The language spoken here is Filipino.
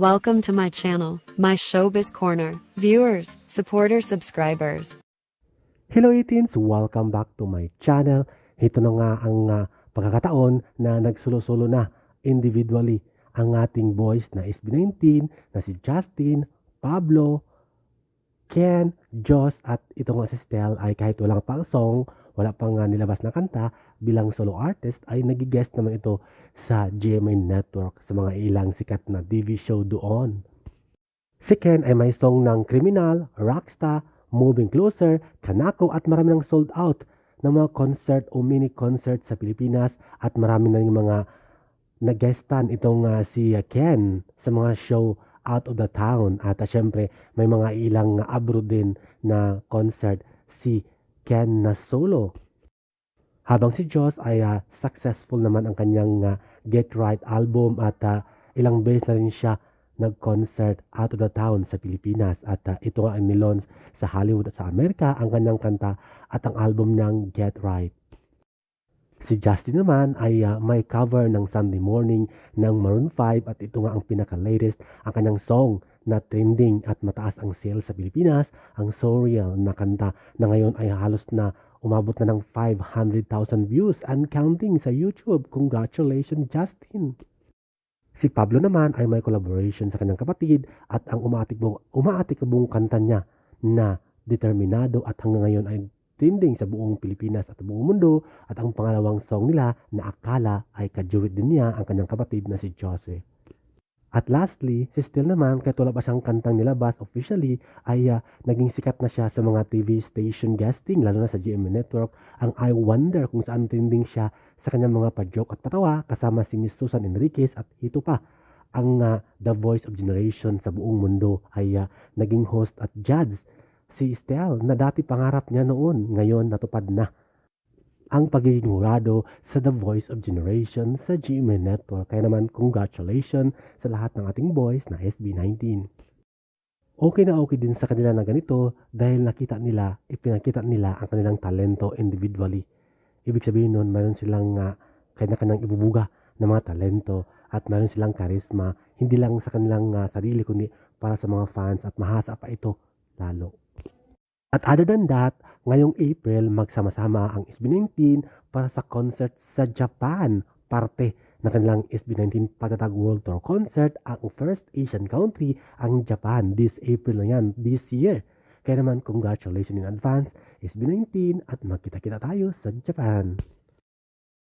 Welcome to my channel, my showbiz corner. Viewers, supporters, subscribers. Hello 18s! Welcome back to my channel. Ito na nga ang uh, pagkakataon na nagsulo-sulo na individually ang ating boys na SB19 na si Justin, Pablo, Ken, Joss at ito nga si Stel ay kahit walang pang song, wala pang uh, nilabas na kanta bilang solo artist ay nagigest naman ito sa GMA Network sa mga ilang sikat na TV show doon. Si Ken ay may song ng Criminal, Rockstar, Moving Closer, Kanako at marami ng sold out ng mga concert o mini concert sa Pilipinas at marami na rin mga nagestan itong uh, si Ken sa mga show out of the town at uh, syempre may mga ilang abroad din na concert si Ken na solo. Habang si Joss ay uh, successful naman ang kanyang uh, Get Right album at uh, ilang beses na rin siya nag-concert out of the town sa Pilipinas at uh, ito nga ang nilons sa Hollywood at sa Amerika ang kanyang kanta at ang album ng Get Right. Si Justin naman ay uh, may cover ng Sunday Morning ng Maroon 5 at ito nga ang pinaka-latest ang kanyang song na trending at mataas ang sales sa Pilipinas, ang So Real na kanta na ngayon ay halos na Umabot na ng 500,000 views and counting sa YouTube. Congratulations, Justin! Si Pablo naman ay may collaboration sa kanyang kapatid at ang umaatikbong, umaatikbong kanta niya na determinado at hanggang ngayon ay trending sa buong Pilipinas at buong mundo at ang pangalawang song nila na akala ay kajuwit din niya ang kanyang kapatid na si Jose. At lastly, si Still naman, kahit wala pa siyang kantang nilabas officially, ay uh, naging sikat na siya sa mga TV station guesting, lalo na sa GMA Network. Ang I Wonder kung saan trending siya sa kanyang mga pa-joke at patawa kasama si Miss Susan Enriquez at ito pa. Ang uh, The Voice of Generation sa buong mundo ay uh, naging host at judge si Estelle na dati pangarap niya noon, ngayon natupad na ang pagiging murado sa The Voice of Generation sa GMA Network. Kaya naman, congratulations sa lahat ng ating boys na SB19. Okay na okay din sa kanila na ganito dahil nakita nila, ipinakita nila ang kanilang talento individually. Ibig sabihin nun, mayroon silang uh, kanya-kanyang ibubuga ng mga talento at mayroon silang karisma, hindi lang sa kanilang uh, sarili kundi para sa mga fans at mahasa pa ito lalo. At other than that, ngayong April magsama-sama ang SB19 para sa concert sa Japan. Parte ng kanilang SB19 Patatag World Tour Concert ang first Asian country ang Japan this April na yan, this year. Kaya naman, congratulations in advance, SB19 at magkita-kita tayo sa Japan.